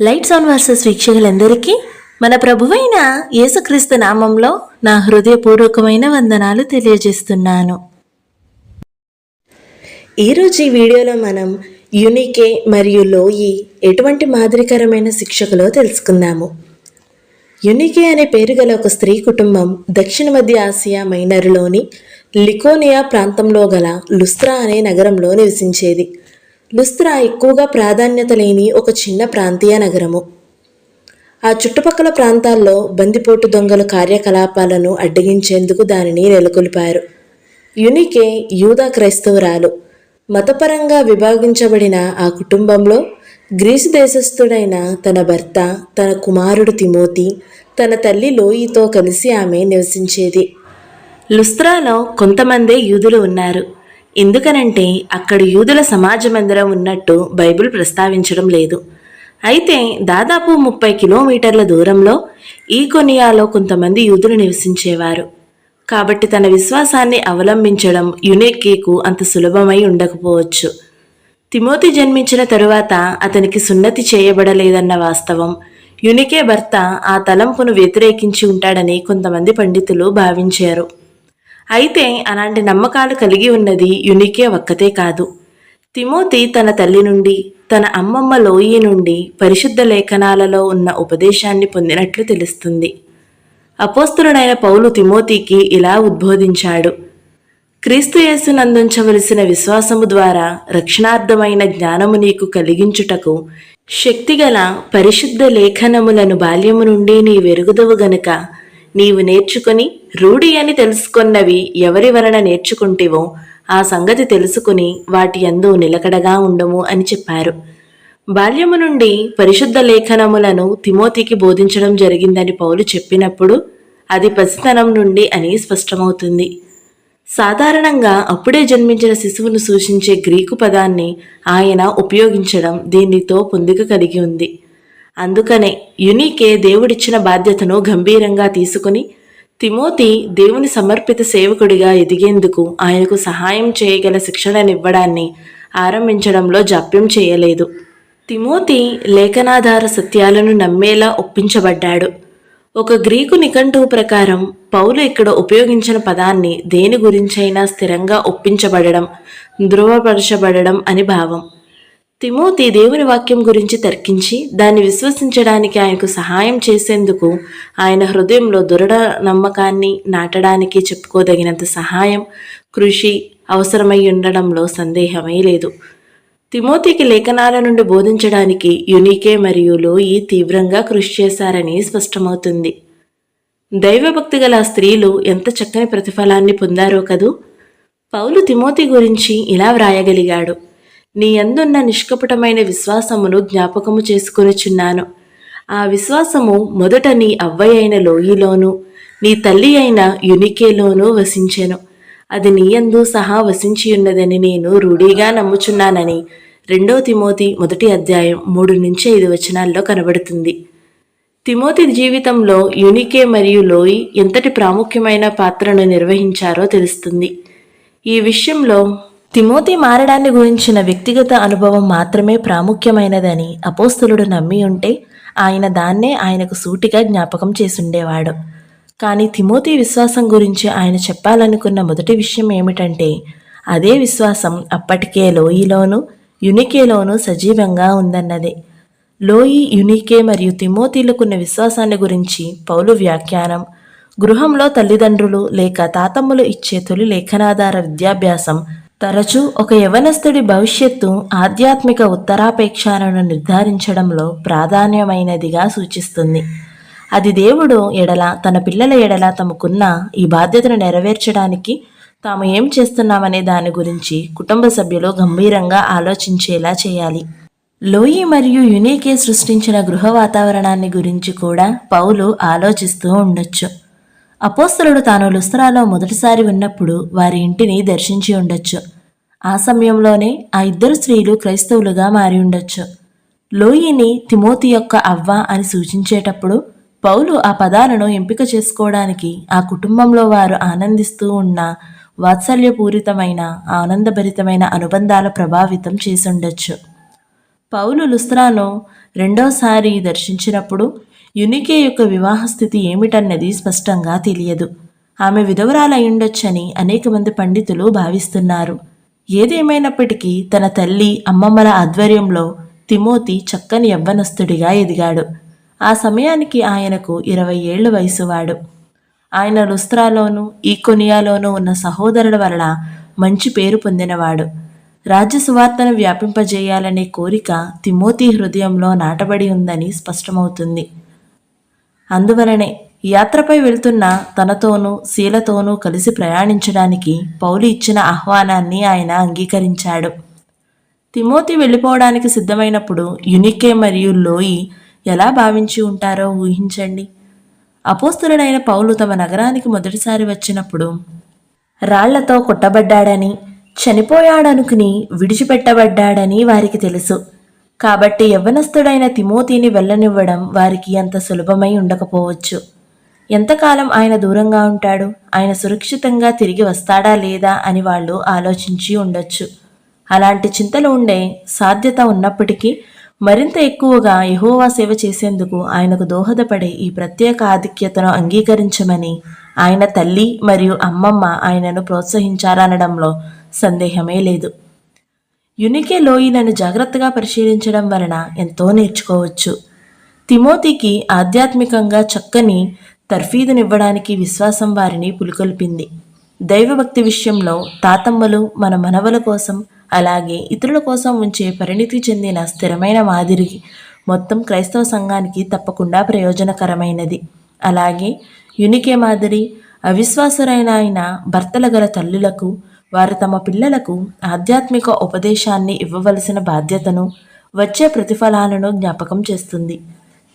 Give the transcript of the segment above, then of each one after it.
Lights on versus వీక్షకులందరికీ మన ప్రభువైన యేసుక్రీస్తు నామంలో నా హృదయపూర్వకమైన వందనాలు తెలియజేస్తున్నాను. ఈరోజు ఈ వీడియోలో మనం యునికే మరియు లోయి ఎటువంటి మాదిరికరమైన శిక్షకులో తెలుసుకుందాము. యునికే అనే పేరు గల ఒక స్త్రీ కుటుంబం దక్షిణ మధ్య ఆసియా మైనరులోని లికోనియా ప్రాంతంలో గల లుస్త్రా అనే నగరంలో నివసించేది. లుస్త్రా ఎక్కువగా ప్రాధాన్యత లేని ఒక చిన్న ప్రాంతీయ నగరము. ఆ చుట్టుపక్కల ప్రాంతాల్లో బందిపోటు దొంగల కార్యకలాపాలను అడ్డగించేందుకు దానిని నెలకొల్పారు. యునికే యూదా క్రైస్తవురాలు. మతపరంగా విభాగించబడిన ఆ కుటుంబంలో గ్రీసు దేశస్థుడైన తన భర్త తన కుమారుడు తిమోతి తన తల్లి లోయితో కలిసి ఆమె నివసించేది. లుస్త్రాలో కొంతమందే యూదులు ఉన్నారు. ఎందుకనంటే అక్కడ యూదుల సమాజ మందిరం ఉన్నట్టు బైబిల్ ప్రస్తావించడం లేదు. అయితే దాదాపు ముప్పై కిలోమీటర్ల దూరంలో ఈ కొనియాలో కొంతమంది యూదులు నివసించేవారు. కాబట్టి తన విశ్వాసాన్ని అవలంబించడం యునేకేకు అంత సులభమై ఉండకపోవచ్చు. తిమోతి జన్మించిన తరువాత అతనికి సున్నతి చేయబడలేదన్న వాస్తవం యునికే భర్త ఆ తలంపును వ్యతిరేకించి ఉంటాడని కొంతమంది పండితులు భావించారు. అయితే అలాంటి నమ్మకాలు కలిగి ఉన్నది యునికే ఒక్కతే కాదు. తిమోతి తన తల్లి నుండి తన అమ్మమ్మ లోయి నుండి పరిశుద్ధ లేఖనాలలో ఉన్న ఉపదేశాన్ని పొందినట్లు తెలుస్తుంది. అపోస్తులుడైన పౌలు తిమోతికి ఇలా ఉద్బోధించాడు. క్రీస్తు యేసునందుంచవలసిన విశ్వాసము ద్వారా రక్షణార్థమైన జ్ఞానము నీకు కలిగించుటకు శక్తిగల పరిశుద్ధ లేఖనములను బాల్యము నుండి నీ వెరుగుదవు గనుక నీవు నేర్చుకుని రూఢి అని తెలుసుకున్నవి ఎవరి వలన నేర్చుకుంటేవో ఆ సంగతి తెలుసుకుని వాటి అందు నిలకడగా ఉండము అని చెప్పారు. బాల్యము నుండి పరిశుద్ధ లేఖనములను తిమోతికి బోధించడం జరిగిందని పౌలు చెప్పినప్పుడు అది పసితనం నుండి అని స్పష్టమవుతుంది. సాధారణంగా అప్పుడే జన్మించిన శిశువును సూచించే గ్రీకు పదాన్ని ఆయన ఉపయోగించడం దీనితో పొందిక కలిగి ఉంది. అందుకనే యునికే దేవుడిచ్చిన బాధ్యతను గంభీరంగా తీసుకుని తిమోతి దేవుని సమర్పిత సేవకుడిగా ఎదిగేందుకు ఆయనకు సహాయం చేయగల శిక్షణనివ్వడాన్ని ఆరంభించడంలో జాప్యం చేయలేదు. తిమోతి లేఖనాధార సత్యాలను నమ్మేలా ఒప్పించబడ్డాడు. ఒక గ్రీకు నిఘంటువు ప్రకారం పౌలు ఇక్కడ ఉపయోగించిన పదాన్ని దేని గురించైనా స్థిరంగా ఒప్పించబడడం ధృవపరచబడడం అని భావం. తిమోతి దేవుని వాక్యం గురించి తర్కించి దాన్ని విశ్వసించడానికి ఆయనకు సహాయం చేసేందుకు ఆయన హృదయంలో దురడ నమ్మకాన్ని నాటడానికి చెప్పుకోదగినంత సహాయం కృషి అవసరమై ఉండడంలో సందేహమే లేదు. తిమోతికి లేఖనాల నుండి బోధించడానికి యునికే మరియు లోయి తీవ్రంగా కృషి చేశారని స్పష్టమవుతుంది. దైవభక్తి గల స్త్రీలు ఎంత చక్కని ప్రతిఫలాన్ని పొందారో కదూ? పౌలు తిమోతి గురించి ఇలా వ్రాయగలిగాడు. నీ అందున్న నిష్కపటమైన విశ్వాసమును జ్ఞాపకము చేసుకొనిచున్నాను. ఆ విశ్వాసము మొదట నీ అవ్వయ్య అయిన లోయిలోను నీ తల్లి అయిన యునికేలోనూ వసించెను. అది నీయందు సహా వసించి ఉన్నదని నేను రూఢీగా నమ్ముచున్నానని రెండో తిమోతి మొదటి అధ్యాయం మూడు నుంచి ఐదు వచనాల్లో కనబడుతుంది. తిమోతి జీవితంలో యునికే మరియు లోయి ఎంతటి ప్రాముఖ్యమైన పాత్రను నిర్వహించారో తెలుస్తుంది. ఈ విషయంలో తిమోతి మారడాన్ని గురించిన వ్యక్తిగత అనుభవం మాత్రమే ప్రాముఖ్యమైనదని అపోస్తులుడు నమ్మి ఉంటే ఆయన దాన్నే ఆయనకు సూటిగా జ్ఞాపకం చేసుండేవాడు. కానీ తిమోతి విశ్వాసం గురించి ఆయన చెప్పాలనుకున్న మొదటి విషయం ఏమిటంటే అదే విశ్వాసం అప్పటికే లోయిలోనూ యునికేలోనూ సజీవంగా ఉందన్నదే. లోయి యునికే మరియు తిమోతిలకున్న విశ్వాసాన్ని గురించి పౌలు వ్యాఖ్యానం గృహంలో తల్లిదండ్రులు లేక తాతమ్ములు ఇచ్చే తొలి లేఖనాధార విద్యాభ్యాసం తరచూ ఒక యవనస్తుడి భవిష్యత్తు ఆధ్యాత్మిక ఉత్తరాపేక్షలను నిర్ధారించడంలో ప్రాధాన్యమైనదిగా సూచిస్తుంది. అది దేవుడు ఎడల తన పిల్లల ఎడల తమకున్న ఈ బాధ్యతను నెరవేర్చడానికి తాము ఏం చేస్తున్నామనే దాని గురించి కుటుంబ సభ్యులు గంభీరంగా ఆలోచించేలా చేయాలి. లోయి మరియు యునీకే సృష్టించిన గృహ వాతావరణాన్ని గురించి కూడా పౌలు ఆలోచిస్తూ ఉండొచ్చు. అపోస్తలుడు తాను లుస్త్రాలో మొదటిసారి ఉన్నప్పుడు వారి ఇంటిని దర్శించి ఉండొచ్చు. ఆ సమయంలోనే ఆ ఇద్దరు స్త్రీలు క్రైస్తవులుగా మారి ఉండొచ్చు. లోయిని తిమోతి యొక్క అవ్వ అని సూచించేటప్పుడు పౌలు ఆ పదాలను ఎంపిక చేసుకోవడానికి ఆ కుటుంబంలో వారు ఆనందిస్తూ ఉన్న వాత్సల్యపూరితమైన ఆనందభరితమైన అనుబంధాల ప్రభావితం చేసుండొచ్చు పౌలు లుస్త్రాను రెండోసారి దర్శించినప్పుడు యునికే యొక్క వివాహ స్థితి ఏమిటన్నది స్పష్టంగా తెలియదు. ఆమె విధవరాలయ్యుండొచ్చని అనేక మంది పండితులు భావిస్తున్నారు. ఏదేమైనప్పటికీ తన తల్లి అమ్మమ్మల ఆధ్వర్యంలో తిమోతి చక్కని యవ్వనస్తుడిగా ఎదిగాడు. ఆ సమయానికి ఆయనకు ఇరవై ఏళ్ళ వయసువాడు. ఆయన లుస్త్రాలోనూ ఈకొనియాలోనూ ఉన్న సహోదరుల వలన మంచి పేరు పొందినవాడు. రాజ్య సువార్తను వ్యాపింపజేయాలనే కోరిక తిమోతి హృదయంలో నాటబడి ఉందని స్పష్టమవుతుంది. అందువలనే యాత్రపై వెళ్తున్న తనతోనూ శీలతోనూ కలిసి ప్రయాణించడానికి పౌలు ఇచ్చిన ఆహ్వానాన్ని ఆయన అంగీకరించాడు. తిమోతి వెళ్ళిపోవడానికి సిద్ధమైనప్పుడు యునికే మరియు లోయి ఎలా భావించి ఉంటారో ఊహించండి. అపోస్తులైన పౌలు తమ నగరానికి మొదటిసారి వచ్చినప్పుడు రాళ్ళతో కొట్టబడ్డాడని చనిపోయాడనుకుని విడిచిపెట్టబడ్డాడని వారికి తెలుసు. కాబట్టి యవ్వనస్థుడైన తిమోతిని వెళ్ళనివ్వడం వారికి అంత సులభమై ఉండకపోవచ్చు. ఎంతకాలం ఆయన దూరంగా ఉంటాడు? ఆయన సురక్షితంగా తిరిగి వస్తాడా లేదా అని వాళ్ళు ఆలోచించి ఉండొచ్చు. అలాంటి చింతలు ఉండే సాధ్యత ఉన్నప్పటికీ మరింత ఎక్కువగా యహోవా సేవ చేసేందుకు ఆయనకు దోహదపడే ఈ ప్రత్యేక ఆధిక్యతను అంగీకరించమని ఆయన తల్లి మరియు అమ్మమ్మ ఆయనను ప్రోత్సహించారనడంలో సందేహమే లేదు. యునికే లోయలను జాగ్రత్తగా పరిశీలించడం వలన ఎంతో నేర్చుకోవచ్చు. తిమోతికి ఆధ్యాత్మికంగా చక్కని తర్ఫీదునివ్వడానికి విశ్వాసం వారిని పులికొల్పింది. దైవభక్తి విషయంలో తాతమ్మలు మన మనవల కోసం అలాగే ఇతరుల కోసం ఉంచే పరిణితి చెందిన స్థిరమైన మాదిరి మొత్తం క్రైస్తవ సంఘానికి తప్పకుండా ప్రయోజనకరమైనది. అలాగే యునికే మాదిరి అవిశ్వాసురైన ఆయన భర్తల గల తల్లులకు వారు తమ పిల్లలకు ఆధ్యాత్మిక ఉపదేశాన్ని ఇవ్వవలసిన బాధ్యతను వచ్చే ప్రతిఫలాలను జ్ఞాపకం చేస్తుంది.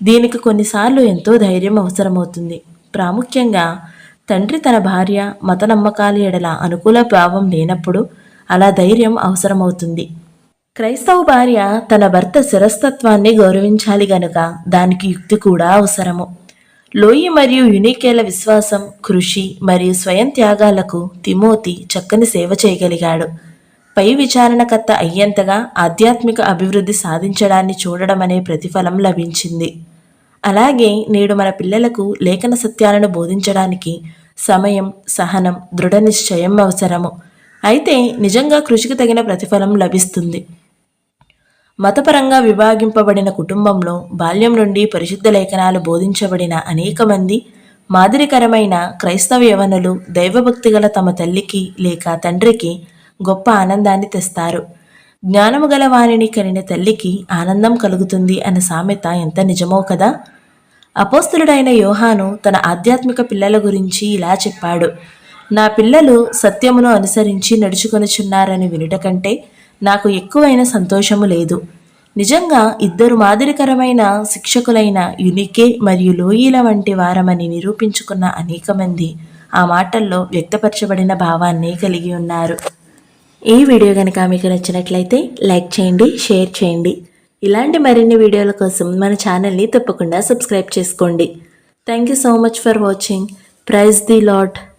దీనికి కొన్నిసార్లు ఎంతో ధైర్యం అవసరమవుతుంది. ప్రాముఖ్యంగా తండ్రి తన భార్య మత నమ్మకాల ఎడల అనుకూల భావం లేనప్పుడు అలా ధైర్యం అవసరమవుతుంది. క్రైస్తవ భార్య తన భర్త శిరస్తత్వాన్ని గౌరవించాలి గనుక దానికి యుక్తి కూడా అవసరము. లోయి మరియు యునికేల విశ్వాసం కృషి మరియు స్వయం త్యాగాలకు తిమోతి చక్కని సేవ చేయగలిగాడు. పై విచారణకర్త అయ్యేంతగా ఆధ్యాత్మిక అభివృద్ధి సాధించడాన్ని చూడడం అనే ప్రతిఫలం లభించింది. అలాగే నేడు మన పిల్లలకు లేఖన సత్యాలను బోధించడానికి సమయం సహనం దృఢ నిశ్చయం అవసరము. అయితే నిజంగా కృషికి తగిన ప్రతిఫలం లభిస్తుంది. మతపరంగా విభాగింపబడిన కుటుంబంలో బాల్యం నుండి పరిశుద్ధ లేఖనాలు బోధించబడిన అనేక మంది మాదిరికరమైన క్రైస్తవ యవనులు దైవభక్తి గల తమ తల్లికి లేక తండ్రికి గొప్ప ఆనందాన్ని తెస్తారు. జ్ఞానము గల వారిని కలిగిన తల్లికి ఆనందం కలుగుతుంది అన్న సామెత ఎంత నిజమో కదా? అపోస్తులుడైన యోహాను తన ఆధ్యాత్మిక పిల్లల గురించి ఇలా చెప్పాడు. నా పిల్లలు సత్యమును అనుసరించి నడుచుకొనుచున్నారని వినుట కంటే నాకు ఎక్కువైన సంతోషము లేదు. నిజంగా ఇద్దరు మాదిరికరమైన శిక్షకులైన యునికే మరియు లోయీల వంటి వారమని నిరూపించుకున్న అనేక మంది ఆ మాటల్లో వ్యక్తపరచబడిన భావాన్ని కలిగి ఉన్నారు. ఈ వీడియో కనుక మీకు నచ్చినట్లయితే లైక్ చేయండి షేర్ చేయండి. ఇలాంటి మరిన్ని వీడియోల కోసం మన ఛానల్ని తప్పకుండా సబ్స్క్రైబ్ చేసుకోండి. Thank you so much for watching praise the Lord